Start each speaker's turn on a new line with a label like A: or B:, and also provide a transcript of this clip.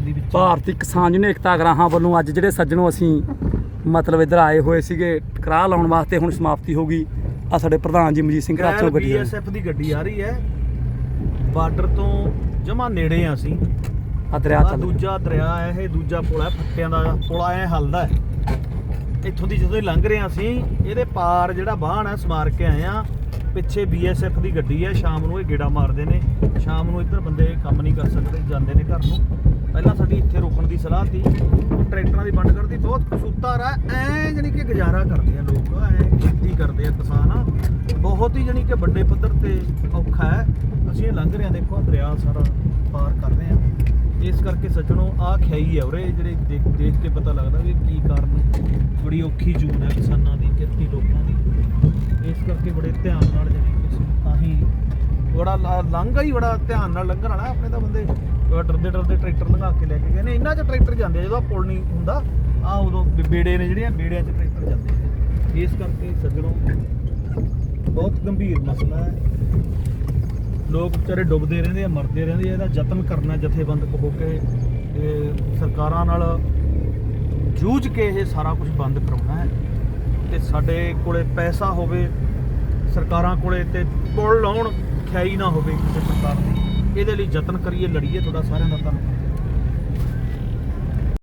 A: ਦੀ ਵਿੱਚ।
B: ਭਾਰਤੀ ਕਿਸਾਨ ਯੂਨੀਅਨ ਏਕਤਾ ਗਰਾਹਾਂ ਵੱਲੋਂ ਅੱਜ ਜਿਹੜੇ ਸੱਜਣੋਂ ਅਸੀਂ ਮਤਲਬ ਇੱਧਰ ਆਏ ਹੋਏ ਸੀਗੇ ਕਰਾਹ ਲਾਉਣ ਵਾਸਤੇ ਹੁਣ ਸਮਾਪਤੀ ਹੋ ਗਈ। ਆ ਸਾਡੇ ਪ੍ਰਧਾਨ ਜੀ ਮਜੀਤ ਸਿੰਘ ਰਾਜੋ ਗੱਡੀ ਆ
A: ਬੀਐਸਐਫ ਦੀ ਗੱਡੀ ਆ ਰਹੀ ਹੈ। ਬਾਰਡਰ ਤੋਂ ਜਮਾ ਨੇੜੇ ਆ ਅਸੀਂ।
B: ਆਹ ਦਰਿਆ
A: ਆ
B: ਚੱਲ
A: ਦੂਜਾ ਦਰਿਆ ਹੈ ਇਹ ਦੂਜਾ ਪੁਲ ਹੈ ਫੱਟਿਆਂ ਦਾ ਪੁਲ ਐ ਹਲਦਾ ਇੱਥੋਂ ਦੀ ਜਦੋਂ ਲੰਘ ਰਹੇ ਹਾਂ ਅਸੀਂ ਇਹਦੇ ਪਾਰ ਜਿਹੜਾ ਬਾਹਣ ਹੈ ਸਮਾਰ ਕੇ ਆਏ ਆ ਪਿੱਛੇ ਬੀਐਸਐਫ ਦੀ ਗੱਡੀ ਹੈ, ਸ਼ਾਮ ਨੂੰ ਇਹ ਗੇੜਾ ਮਾਰਦੇ ਨੇ। ਸ਼ਾਮ ਨੂੰ ਇੱਧਰ ਬੰਦੇ ਕੰਮ ਨਹੀਂ ਕਰ ਸਕਦੇ, ਜਾਂਦੇ ਨੇ ਘਰ ਨੂੰ। ਪਹਿਲਾਂ ਸਾਡੀ ਇੱਥੇ ਰੁਕਣ ਦੀ ਸਲਾਹ ਸੀ। ਟਰੈਕਟਰਾਂ ਦੀ ਵੰਡ ਕਰਦੀ ਬਹੁਤ ਕਸੂਤਾ ਰਾ ਐ ਜਾਨੀ ਕਿ ਗੁਜ਼ਾਰਾ ਕਰਦੇ ਆ ਲੋਕ, ਐ ਖੇਤੀ ਕਰਦੇ ਆ ਕਿਸਾਨ। ਬਹੁਤ ਹੀ ਜਾਨੀ ਕਿ ਵੱਡੇ ਪੱਧਰ ਤੇ ਔਖਾ ਹੈ। ਅਸੀਂ ਇਹ ਲੰਘ ਰਹੇ ਹਾਂ, ਦੇਖੋ ਦਰਿਆ ਸਾਰਾ ਪਾਰ ਕਰ ਰਹੇ ਹਾਂ। ਇਸ ਕਰਕੇ ਸੱਜਣੋ ਆ ਖਿਆਈ ਹੈ ਉਰੇ, ਜਿਹੜੇ ਦੇਖ ਦੇਖ ਕੇ ਪਤਾ ਲੱਗਦਾ ਵੀ ਕੀ ਕਾਰਨ ਬੜੀ ਔਖੀ ਜੂਨ ਹੈ ਕਿਸਾਨਾਂ ਦੀ ਕਿਰਤੀ ਲੋਕਾਂ ਦੀ। ਕਰਕੇ ਬੜੇ ਧਿਆਨ ਨਾਲ ਜਿਹੜੀ ਕਿਸੇ ਤਾਂ ਹੀ ਬੜਾ ਲਾ- ਲਾਂਘਾ ਹੀ ਬੜਾ ਧਿਆਨ ਨਾਲ ਲੰਘਣ ਵਾਲਾ ਆਪਣੇ ਤਾਂ ਬੰਦੇ ਡਰਦੇ ਡਰਦੇ ਟਰੈਕਟਰ ਲੰਘਾ ਕੇ ਲੈ ਕੇ ਗਏ ਨੇ। ਇਹਨਾਂ 'ਚ ਟਰੈਕਟਰ ਜਾਂਦੇ ਜਦੋਂ ਪੁਲ ਨਹੀਂ ਹੁੰਦਾ ਆ ਉਦੋਂ ਬੇ- ਬੇੜੇ ਨੇ ਜਿਹੜੀਆਂ, ਬੇੜਿਆਂ 'ਚ ਟਰੈਕਟਰ ਜਾਂਦੇ ਨੇ ਇਸ ਕਰਕੇ ਸੱਜਣੋ, ਬਹੁਤ ਗੰਭੀਰ ਮਸਲਾ ਹੈ। ਲੋਕ ਵਿਚਾਰੇ ਡੁੱਬਦੇ ਰਹਿੰਦੇ ਆ, ਮਰਦੇ ਰਹਿੰਦੇ ਆ, ਇਹਦਾ ਯਤਨ ਕਰਨਾ ਜਥੇਬੰਦਕ ਹੋ ਕੇ ਸਰਕਾਰਾਂ ਨਾਲ ਜੂਝ ਕੇ ਇਹ ਸਾਰਾ ਕੁਝ ਬੰਦ ਕਰਾਉਣਾ ਹੈ। ਤੇ ਸਾਡੇ ਕੋਲੇ ਪੈਸਾ ਹੋਵੇ ਸਰਕਾਰਾਂ ਕੋਲੇ ਤੇ ਪੁਲ ਲਾਉਣ ਖਿਆਈ ਨਾ ਹੋਵੇ ਕਿਸੇ ਸਰਕਾਰ ਦੀ। ਇਹਦੇ ਲਈ ਯਤਨ ਕਰੀਏ, ਲੜੀਏ, ਤੁਹਾਡਾ ਸਾਰਿਆਂ ਦਾ ਧੰਨਵਾਦ।